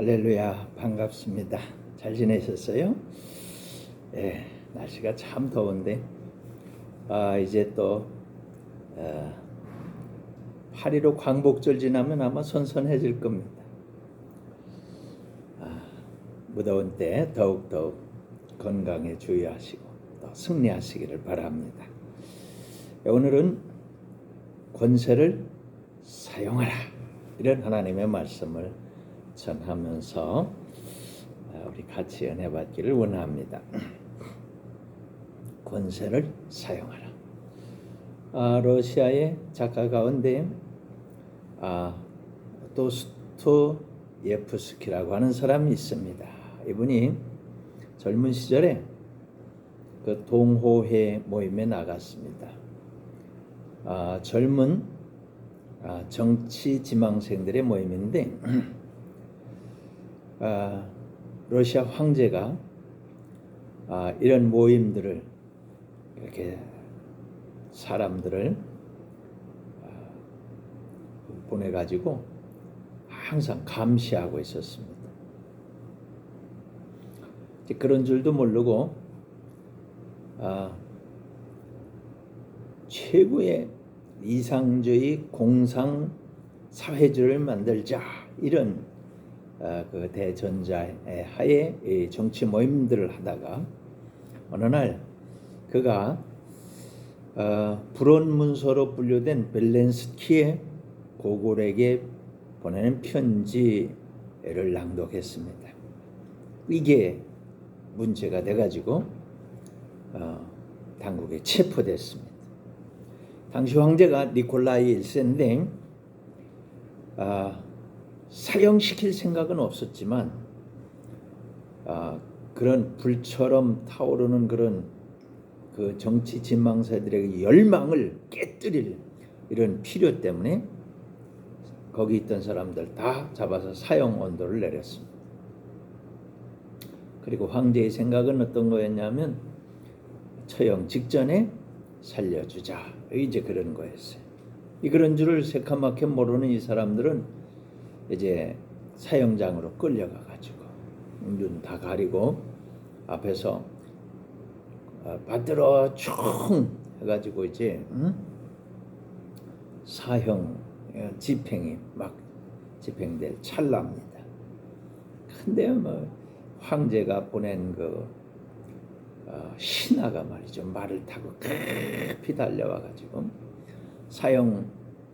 할렐루야 반갑습니다. 잘 지내셨어요? 예, 날씨가 참 더운데 아 이제 또 어, 8.15 광복절 지나면 아마 선선해질 겁니다. 아, 무더운 때 더욱 더욱 건강에 주의하시고 또 승리하시기를 바랍니다. 오늘은 권세를 사용하라 이런 하나님의 말씀을 전하면서 아, 우리 같이 은혜 받기를 원합니다. 권세를 사용하라. 아, 러시아의 작가 가운데 아, 도스토 예프스키라고 하는 사람이 있습니다. 이분이 젊은 시절에 그 동호회 모임에 나갔습니다. 아, 젊은 아, 정치 지망생들의 모임인데 아, 러시아 황제가 아, 이런 모임들을 이렇게 사람들을 아, 보내가지고 항상 감시하고 있었습니다. 그런 줄도 모르고 아, 최고의 이상주의 공상 사회주의를 만들자 이런 어, 그 대전자의 하에 이 정치 모임들을 하다가 어느 날 그가 어, 불온 문서로 분류된 벨렌스키의 고골에게 보내는 편지를 낭독했습니다. 이게 문제가 돼가지고 어, 당국에 체포됐습니다. 당시 황제가 니콜라이 1세인데 아, 사형시킬 생각은 없었지만 아, 그런 불처럼 타오르는 그런 그 정치 진망사들에게 열망을 깨뜨릴 이런 필요 때문에 거기 있던 사람들 다 잡아서 사형 언도를 내렸습니다. 그리고 황제의 생각은 어떤 거였냐면 처형 직전에 살려주자 이제 그런 거였어요. 이 그런 줄을 새카맣게 모르는 이 사람들은 이제 사형장으로 끌려가 가지고 눈 다 가리고 앞에서 어, 받들어 총 해가지고 이제 응? 사형 어, 집행이 막 집행될 찰나입니다. 근데 뭐 황제가 보낸 그 어, 신하가 말이죠 말을 타고 급히 달려와 가지고 사형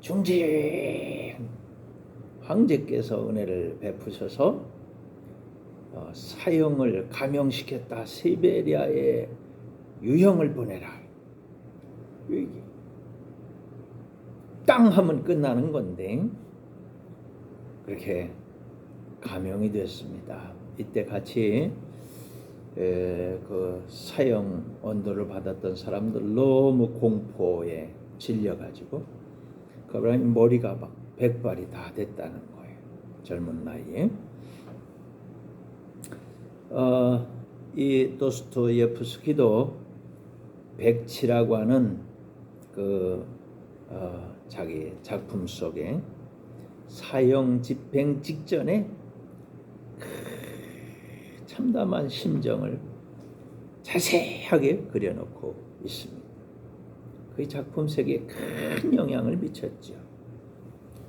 중지 황제께서 은혜를 베푸셔서 어, 사형을 감형시켰다 시베리아에 유형을 보내라. 땅 하면 끝나는 건데 그렇게 감형이 됐습니다. 이때 같이 에, 그 사형 언도를 받았던 사람들 너무 공포에 질려가지고 그러니 머리가 막 백발이 다 됐다는 거예요. 젊은 나이에. 어, 이 도스토예프스키도 백치라고 하는 그 어, 자기 작품 속에 사형 집행 직전에 참담한 심정을 자세하게 그려놓고 있습니다. 그 작품 세계에 큰 영향을 미쳤죠.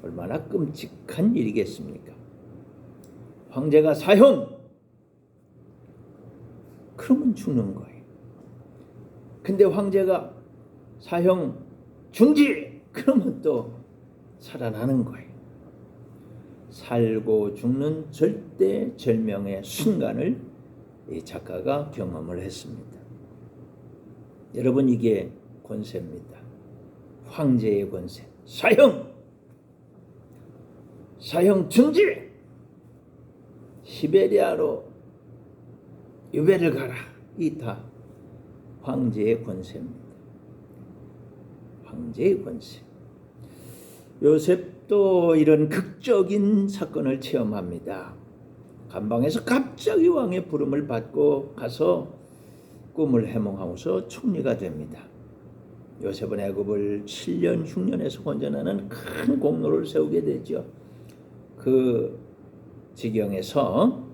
얼마나 끔찍한 일이겠습니까? 황제가 사형! 그러면 죽는 거예요. 근데 황제가 사형 중지! 그러면 또 살아나는 거예요. 살고 죽는 절대 절명의 순간을 이 작가가 경험을 했습니다. 여러분 이게 권세입니다. 황제의 권세. 사형! 사형 중지! 시베리아로 유배를 가라. 이다 황제의 권세입니다. 황제의 권세. 요셉도 이런 극적인 사건을 체험합니다. 감방에서 갑자기 왕의 부름을 받고 가서 꿈을 해몽하고서 총리가 됩니다. 요셉은 애굽을 7년 흉년에서 건져내는 큰 공로를 세우게 되죠. 그 지경에서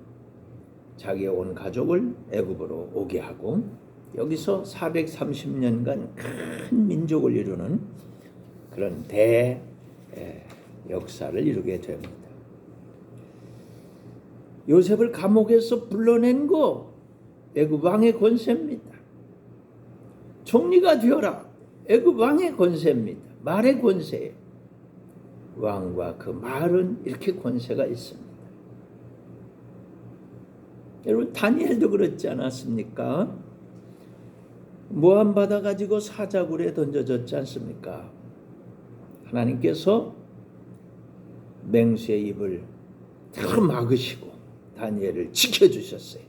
자기의 온 가족을 애굽으로 오게 하고 여기서 430년간 큰 민족을 이루는 그런 대 에, 역사를 이루게 됩니다. 요셉을 감옥에서 불러낸 거 애굽 왕의 권세입니다. 총리가 되어라. 애굽 왕의 권세입니다. 말의 권세. 왕과 그 말은 이렇게 권세가 있습니다. 여러분 다니엘도 그렇지 않았습니까? 모함 받아 가지고 사자굴에 던져졌지 않습니까? 하나님께서 맹수의 입을 다 막으시고 다니엘을 지켜주셨어요.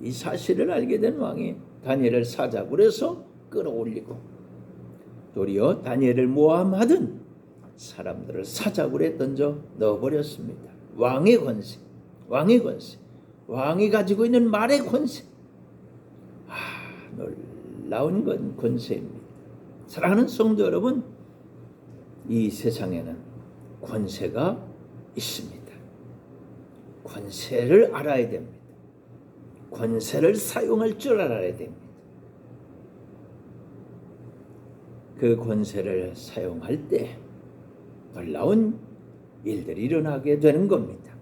이 사실을 알게 된 왕이 다니엘을 사자굴에서 끌어올리고 도리어 다니엘을 모함하던 사람들을 사자굴에 던져 넣어버렸습니다. 왕의 권세, 왕의 권세, 왕이 가지고 있는 말의 권세. 아, 놀라운 건 권세입니다. 사랑하는 성도 여러분, 이 세상에는 권세가 있습니다. 권세를 알아야 됩니다. 권세를 사용할 줄 알아야 됩니다. 그 권세를 사용할 때 놀라운 일들이 일어나게 되는 겁니다.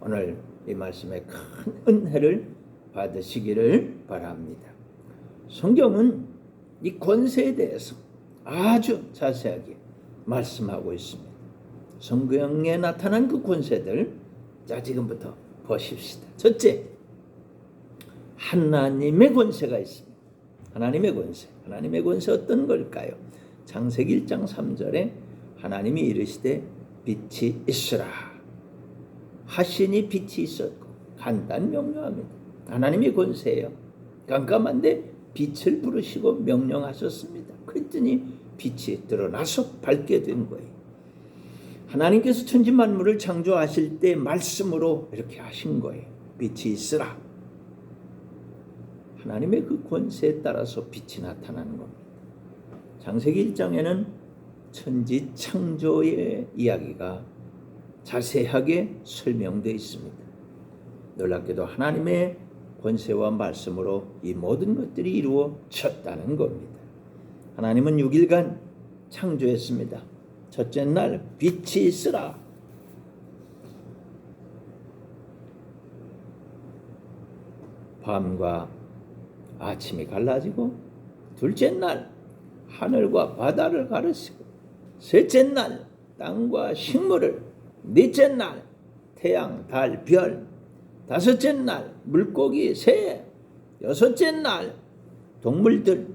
오늘 이 말씀에 큰 은혜를 받으시기를 바랍니다. 성경은 이 권세에 대해서 아주 자세하게 말씀하고 있습니다. 성경에 나타난 그 권세들 자 지금부터 보십시다. 첫째, 하나님의 권세가 있습니다. 하나님의 권세. 하나님의 권세 어떤 걸까요? 창세기 1장 3절에 하나님이 이르시되 빛이 있으라. 하시니 빛이 있었고 간단 명료합니다. 하나님의 권세예요. 깜깜한데 빛을 부르시고 명령하셨습니다. 그랬더니 빛이 드러나서 밝게 된 거예요. 하나님께서 천지 만물을 창조하실 때 말씀으로 이렇게 하신 거예요. 빛이 있으라. 하나님의 그 권세에 따라서 빛이 나타나는 겁니다. 장세기 1장에는 천지 창조의 이야기가 자세하게 설명되어 있습니다. 놀랍게도 하나님의 권세와 말씀으로 이 모든 것들이 이루어졌다는 겁니다. 하나님은 6일간 창조했습니다. 첫째 날 빛이 있으라. 밤과 아침이 갈라지고 둘째 날 하늘과 바다를 가르시고 셋째 날 땅과 식물을 넷째 날 태양, 달, 별 다섯째 날 물고기, 새 여섯째 날 동물들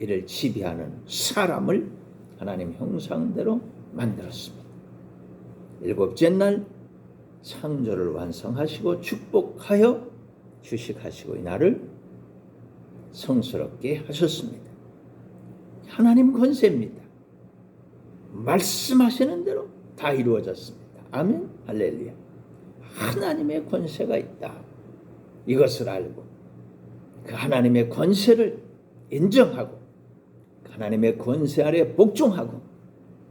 이를 지배하는 사람을 하나님 형상대로 만들었습니다. 일곱째 날 창조를 완성하시고 축복하여 휴식하시고 이 날을 성스럽게 하셨습니다. 하나님 권세입니다. 말씀하시는 대로 다 이루어졌습니다. 아멘. 할렐루야. 하나님의 권세가 있다. 이것을 알고 그 하나님의 권세를 인정하고 그 하나님의 권세 아래 복종하고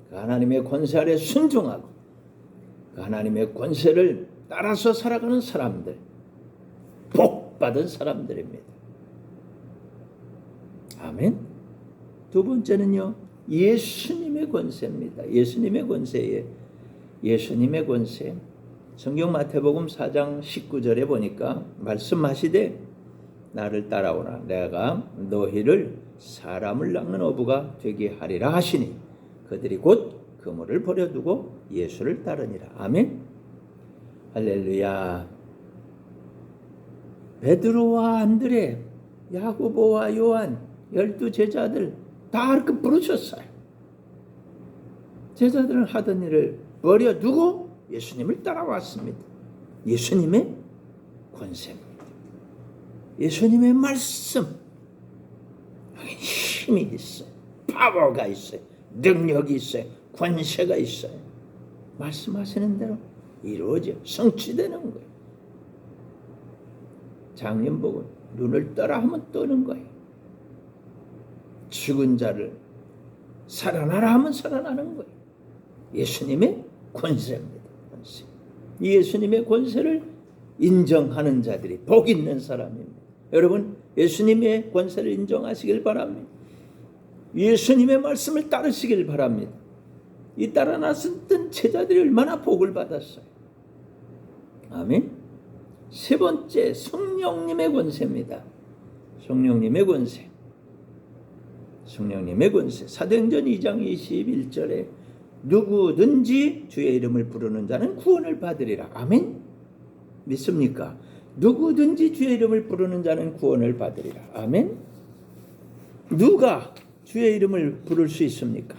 그 하나님의 권세 아래 순종하고 그 하나님의 권세를 따라서 살아가는 사람들 복 받은 사람들입니다. 아멘. 두 번째는요. 예수님 의 권세입니다. 예수님의 권세에 예수님의 권세. 성경 마태복음 4장 19절에 보니까 말씀하시되 나를 따라오라 내가 너희를 사람을 낚는 어부가 되게 하리라 하시니 그들이 곧 그물을 버려두고 예수를 따르니라. 아멘. 할렐루야. 베드로와 안드레, 야고보와 요한 열두 제자들 다 이렇게 부르셨어요. 제자들은 하던 일을 버려두고 예수님을 따라왔습니다. 예수님의 권세입니다. 예수님의 말씀. 힘이 있어요. 파워가 있어요. 능력이 있어요. 권세가 있어요. 말씀하시는 대로 이루어져 성취되는 거예요. 보고 눈을 떠라 하면 떠는 거예요. 죽은 자를 살아나라 하면 살아나는 거예요. 예수님의 권세입니다. 권세. 이 예수님의 권세를 인정하는 자들이 복 있는 사람입니다. 여러분 예수님의 권세를 인정하시길 바랍니다. 예수님의 말씀을 따르시길 바랍니다. 이 따라 나섰던 제자들이 얼마나 복을 받았어요. 아멘. 세 번째 성령님의 권세입니다. 성령님의 권세. 성령님의 권세. 사도행전 2장 21절에 누구든지 주의 이름을 부르는 자는 구원을 받으리라. 아멘. 믿습니까? 누구든지 주의 이름을 부르는 자는 구원을 받으리라. 아멘. 누가 주의 이름을 부를 수 있습니까?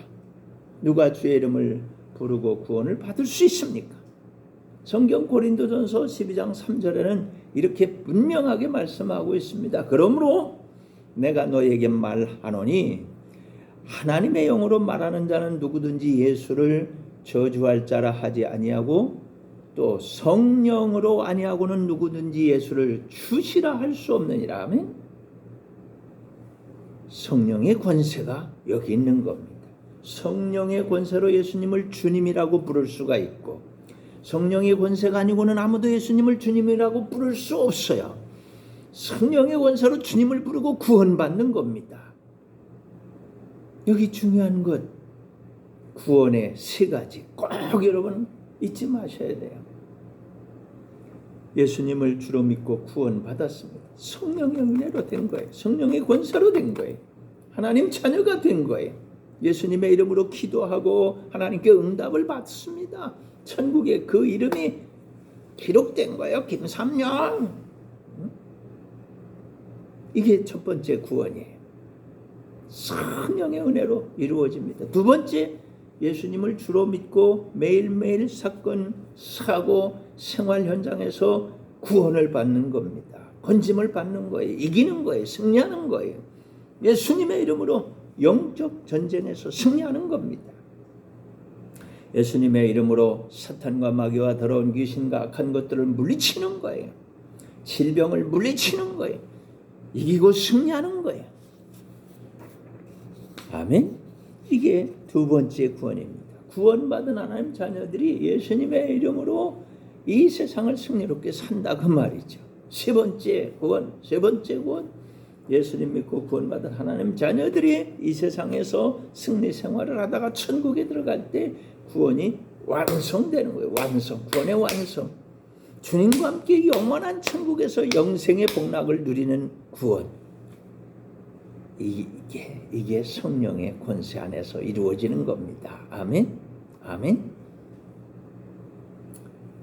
누가 주의 이름을 부르고 구원을 받을 수 있습니까? 성경 고린도전서 12장 3절에는 이렇게 분명하게 말씀하고 있습니다. 그러므로 내가 너에게 말하노니 하나님의 영으로 말하는 자는 누구든지 예수를 저주할 자라 하지 아니하고 또 성령으로 아니하고는 누구든지 예수를 주시라 할 수 없느니라 하면 성령의 권세가 여기 있는 겁니다. 성령의 권세로 예수님을 주님이라고 부를 수가 있고 성령의 권세가 아니고는 아무도 예수님을 주님이라고 부를 수 없어요. 성령의 권세로 주님을 부르고 구원받는 겁니다. 여기 중요한 것 구원의 세 가지 꼭 여러분 잊지 마셔야 돼요. 예수님을 주로 믿고 구원받았습니다. 성령의 은혜로 된 거예요. 성령의 권세로 된 거예요. 하나님 자녀가 된 거예요. 예수님의 이름으로 기도하고 하나님께 응답을 받습니다. 천국에 그 이름이 기록된 거예요. 김삼령. 이게 첫 번째 구원이에요. 성령의 은혜로 이루어집니다. 두 번째, 예수님을 주로 믿고 매일매일 사건, 사고, 생활 현장에서 구원을 받는 겁니다. 건짐을 받는 거예요. 이기는 거예요. 승리하는 거예요. 예수님의 이름으로 영적 전쟁에서 승리하는 겁니다. 예수님의 이름으로 사탄과 마귀와 더러운 귀신과 악한 것들을 물리치는 거예요. 질병을 물리치는 거예요. 이기고 승리하는 거예요. 아멘. 이게 두 번째 구원입니다. 구원받은 하나님 자녀들이 예수님의 이름으로 이 세상을 승리롭게 산다 그 말이죠. 세 번째 구원, 세 번째 구원. 예수님 믿고 구원받은 하나님 자녀들이 이 세상에서 승리 생활을 하다가 천국에 들어갈 때 구원이 완성되는 거예요. 완성. 구원의 완성. 주님과 함께 영원한 천국에서 영생의 복락을 누리는 구원. 이게 이게 성령의 권세 안에서 이루어지는 겁니다. 아멘. 아멘.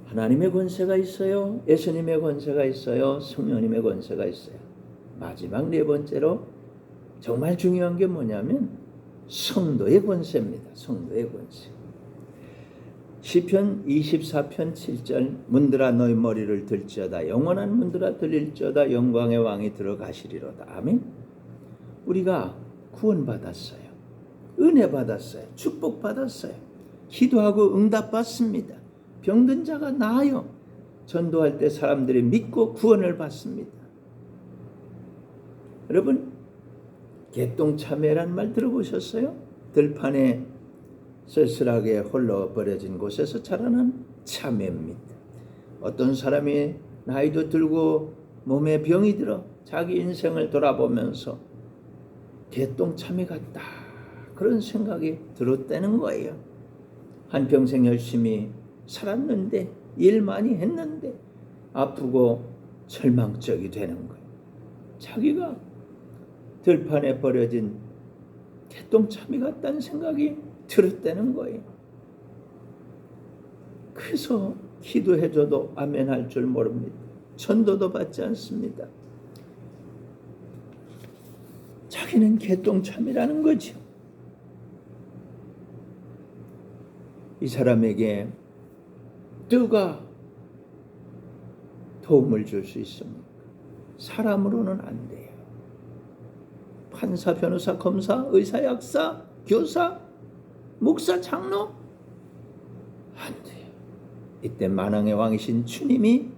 하나님의 권세가 있어요. 예수님의 권세가 있어요. 성령님의 권세가 있어요. 마지막 네 번째로 정말 중요한 게 뭐냐면 성도의 권세입니다. 성도의 권세. 시편 24편 7절 문들아 너희 머리를 들지어다 영원한 문들아 들릴지어다 영광의 왕이 들어가시리로다. 아멘. 우리가 구원받았어요. 은혜 받았어요. 축복 받았어요. 기도하고 응답 받습니다. 병든 자가 나아요. 전도할 때 사람들이 믿고 구원을 받습니다. 여러분 개똥참회란 말 들어보셨어요? 들판에 쓸쓸하게 홀로 버려진 곳에서 자라는 참외입니다. 어떤 사람이 나이도 들고 몸에 병이 들어 자기 인생을 돌아보면서 개똥 참외 같다 그런 생각이 들었다는 거예요. 한평생 열심히 살았는데 일 많이 했는데 아프고 절망적이 되는 거예요. 자기가 들판에 버려진 개똥참외 같다는 생각이 들었다는 거예요. 그래서 기도해줘도 아멘 할 줄 모릅니다. 전도도 받지 않습니다. 자기는 개똥참이라는 거죠. 이 사람에게 누가 도움을 줄 수 있습니까? 사람으로는 안 돼요. 판사, 변호사, 검사, 의사, 약사, 교사, 목사, 장로 안 돼요. 이때 만왕의 왕이신 주님이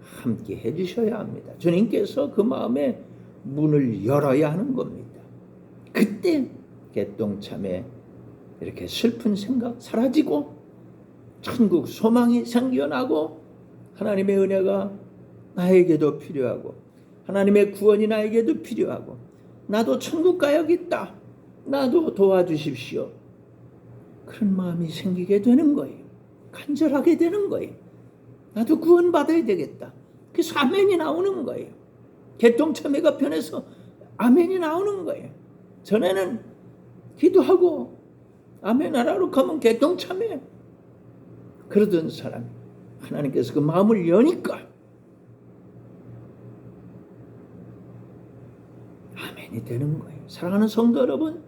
함께 해주셔야 합니다. 주님께서 그 마음에 문을 열어야 하는 겁니다. 그때 개똥참에 이렇게 슬픈 생각 사라지고 천국 소망이 생겨나고 하나님의 은혜가 나에게도 필요하고 하나님의 구원이 나에게도 필요하고 나도 천국 가야겠다. 나도 도와주십시오. 그런 마음이 생기게 되는 거예요. 간절하게 되는 거예요. 나도 구원받아야 되겠다. 그래서 아멘이 나오는 거예요. 개똥참회가 편해서 아멘이 나오는 거예요. 전에는 기도하고 아멘 하라고 가면 개똥참회 그러던 사람이 하나님께서 그 마음을 여니까 아멘이 되는 거예요. 사랑하는 성도 여러분,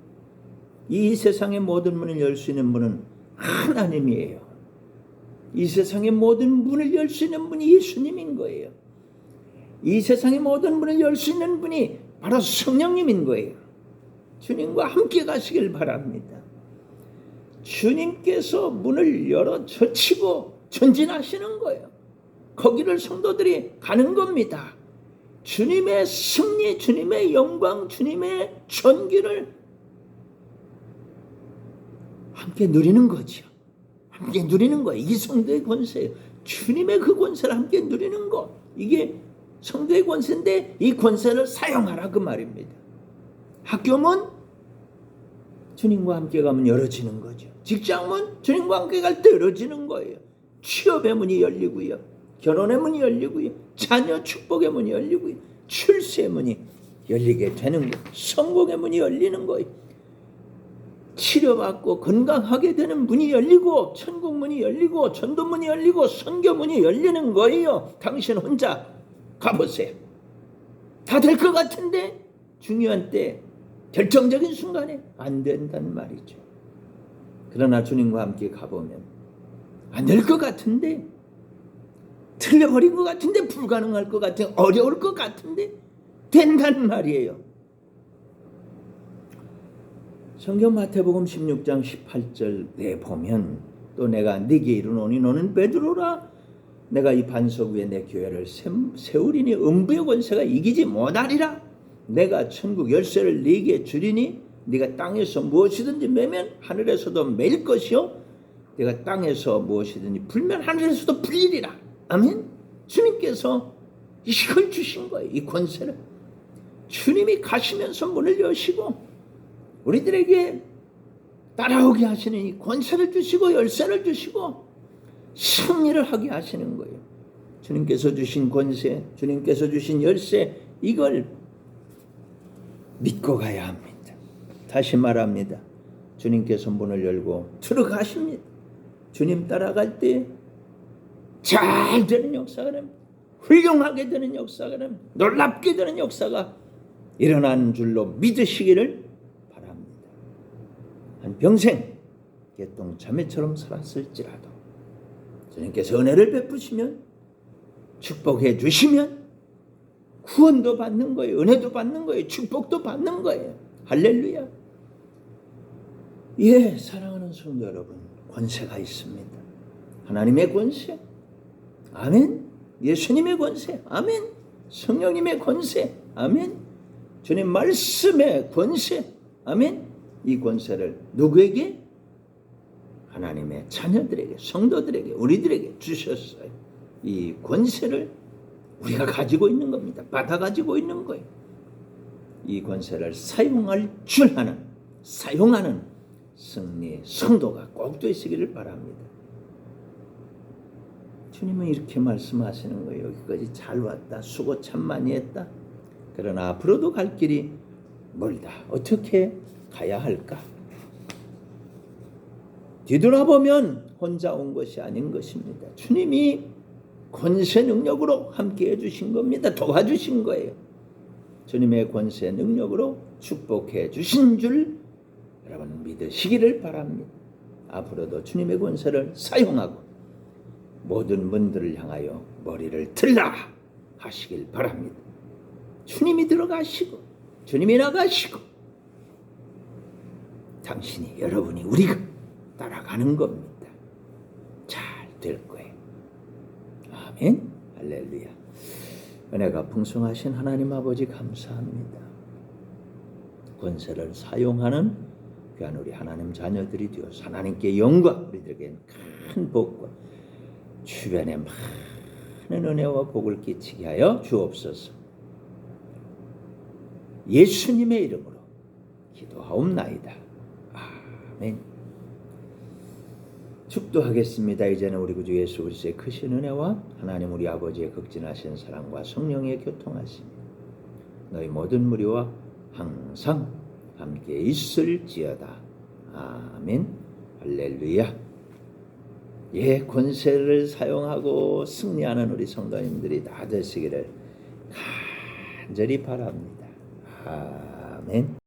이 세상의 모든 문을 열 수 있는 분은 하나님이에요. 이 세상의 모든 문을 열 수 있는 분이 예수님인 거예요. 이 세상의 모든 문을 열 수 있는 분이 바로 성령님인 거예요. 주님과 함께 가시길 바랍니다. 주님께서 문을 열어 젖히고 전진하시는 거예요. 거기를 성도들이 가는 겁니다. 주님의 승리, 주님의 영광, 주님의 전기를 함께 누리는 거죠. 함께 누리는 거예요. 이게 성도의 권세예요. 주님의 그 권세를 함께 누리는 거. 이게 성도의 권세인데 이 권세를 사용하라 그 말입니다. 학교문 주님과 함께 가면 열어지는 거죠. 직장문 주님과 함께 갈 때 열어지는 거예요. 취업의 문이 열리고요. 결혼의 문이 열리고요. 자녀 축복의 문이 열리고요. 출세의 문이 열리게 되는 거예요. 성공의 문이 열리는 거예요. 치료받고 건강하게 되는 문이 열리고 천국 문이 열리고 전도 문이 열리고 선교 문이 열리는 거예요. 당신 혼자 가보세요. 다 될 것 같은데 중요한 때 결정적인 순간에 안 된단 말이죠. 그러나 주님과 함께 가보면 안 될 것 같은데 틀려버린 것 같은데 불가능할 것 같은 어려울 것 같은데 된단 말이에요. 성경 마태복음 16장 18절에 보면 또 내가 네게 이르노니 너는 베드로라 내가 이 반석 위에 내 교회를 세우리니 음부의 권세가 이기지 못하리라. 내가 천국 열쇠를 네게 주리니 네가 땅에서 무엇이든지 매면 하늘에서도 매일 것이요. 내가 땅에서 무엇이든지 불면 하늘에서도 불리리라. 아멘. 주님께서 이걸 주신 거예요 이 권세를. 주님이 가시면서 문을 여시고 우리들에게 따라오게 하시는 이 권세를 주시고 열쇠를 주시고 승리를 하게 하시는 거예요. 주님께서 주신 권세, 주님께서 주신 열쇠 이걸 믿고 가야 합니다. 다시 말합니다. 주님께서 문을 열고 들어가십니다. 주님 따라갈 때 잘 되는 역사가 됩니다. 훌륭하게 되는 역사가 됩니다. 놀랍게 되는 역사가 일어나는 줄로 믿으시기를 바랍니다. 한 평생 개똥 자매처럼 살았을지라도 주님께서 은혜를 베푸시면 축복해 주시면 구원도 받는 거예요. 은혜도 받는 거예요. 축복도 받는 거예요. 할렐루야. 예, 사랑하는 성도 여러분, 권세가 있습니다. 하나님의 권세. 아멘. 예수님의 권세. 아멘. 성령님의 권세. 아멘. 주님 말씀의 권세. 아멘. 이 권세를 누구에게? 하나님의 자녀들에게, 성도들에게, 우리들에게 주셨어요. 이 권세를 우리가 가지고 있는 겁니다. 받아 가지고 있는 거예요. 이 권세를 사용할 줄 아는, 사용하는 승리 성도가 꼭 되시기를 바랍니다. 주님은 이렇게 말씀하시는 거예요. 여기까지 잘 왔다. 수고 참 많이 했다. 그러나 앞으로도 갈 길이 멀다. 어떻게 가야 할까? 뒤돌아보면 혼자 온 것이 아닌 것입니다. 주님이 권세 능력으로 함께 해주신 겁니다. 도와주신 거예요. 주님의 권세 능력으로 축복해 주신 줄 여러분 믿으시기를 바랍니다. 앞으로도 주님의 권세를 사용하고 모든 문들을 향하여 머리를 들라 하시길 바랍니다. 주님이 들어가시고 주님이 나가시고 당신이 여러분이 우리가 가는 겁니다. 잘 될 거예요. 아멘. 할렐루야. 은혜가 풍성하신 하나님 아버지 감사합니다. 권세를 사용하는 귀한 우리 하나님 자녀들이 되어서 하나님께 영광 우리들에게 큰 복과 주변에 많은 은혜와 복을 끼치게 하여 주옵소서. 예수님의 이름으로 기도하옵나이다. 아멘. 축도하겠습니다. 이제는 우리 구주 예수 그리스도의 크신 은혜와 하나님 우리 아버지의 극진하신 사랑과 성령의 교통하심 너희 모든 무리와 항상 함께 있을지어다. 아멘. 할렐루야. 예, 권세를 사용하고 승리하는 우리 성도님들이 다 되시기를 간절히 바랍니다. 아멘.